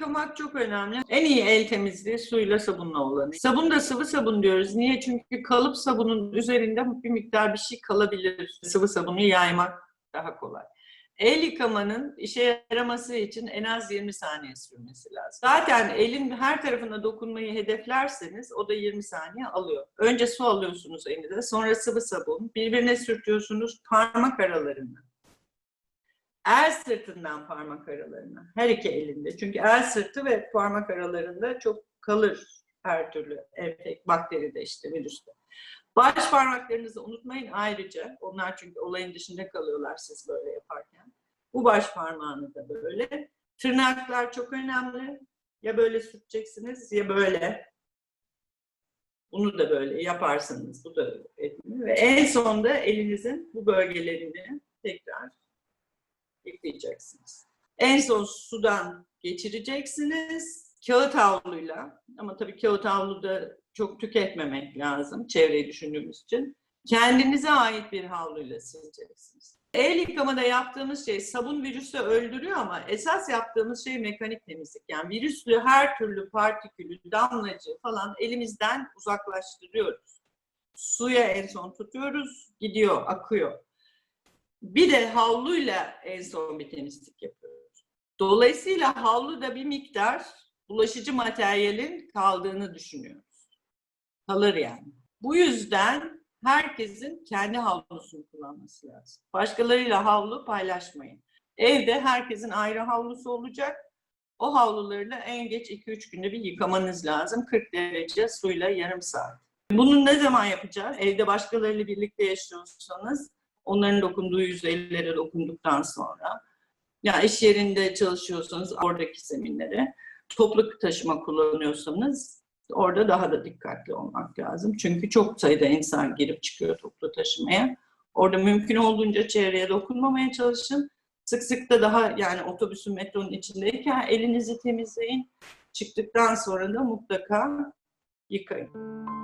yıkamak çok önemli. En iyi el temizliği suyla sabunla olanı. Sabun da sıvı sabun diyoruz. Niye? Çünkü kalıp sabunun üzerinde bir miktar bir şey kalabilir. Sıvı sabunu yaymak daha kolay. El yıkamanın işe yaraması için en az 20 saniye sürmesi lazım. Zaten elin her tarafına dokunmayı hedeflerseniz o da 20 saniye alıyor. Önce su alıyorsunuz elinize, sonra sıvı sabun. Birbirine sürtüyorsunuz parmak aralarını. El sırtından parmak aralarına. Her iki elinde. Çünkü el sırtı ve parmak aralarında çok kalır her türlü enfek, bakteri de işte virüs de. Baş parmaklarınızı unutmayın ayrıca. Onlar çünkü olayın dışında kalıyorlar siz böyle yaparken. Bu baş parmağını da böyle. Tırnaklar çok önemli. Ya böyle sürteceksiniz ya böyle. Bunu da böyle yaparsanız bu da önemli. Ve en sonda elinizin bu bölgelerini tekrar yıkayacaksınız. En son sudan geçireceksiniz. Kağıt havluyla ama tabii kağıt havluda çok tüketmemek lazım çevreyi düşündüğümüz için. Kendinize ait bir havluyla sileceksiniz. El yıkamada yaptığımız şey sabun virüsü öldürüyor ama esas yaptığımız şey mekanik temizlik. Yani virüslü her türlü partikülü, damlacı falan elimizden uzaklaştırıyoruz. Suya en son tutuyoruz, gidiyor, akıyor. Bir de havluyla en son bir temizlik yapıyoruz. Dolayısıyla havluda bir miktar bulaşıcı materyalin kaldığını düşünüyoruz. Kalır yani. Bu yüzden herkesin kendi havlusunu kullanması lazım. Başkalarıyla havlu paylaşmayın. Evde herkesin ayrı havlusu olacak. O havlularla en geç 2-3 günde bir yıkamanız lazım. 40 derece suyla yarım saat. Bunu ne zaman yapacağız? Evde başkalarıyla birlikte yaşıyorsanız onların dokunduğu yüzeylere dokunduktan sonra ya iş yerinde çalışıyorsanız oradaki zeminlere toplu taşıma kullanıyorsanız orada daha da dikkatli olmak lazım. Çünkü çok sayıda insan girip çıkıyor toplu taşımaya. Orada mümkün olduğunca çevreye dokunmamaya çalışın. Sık sık da daha yani otobüsün metronun içindeyken elinizi temizleyin. Çıktıktan sonra da mutlaka yıkayın.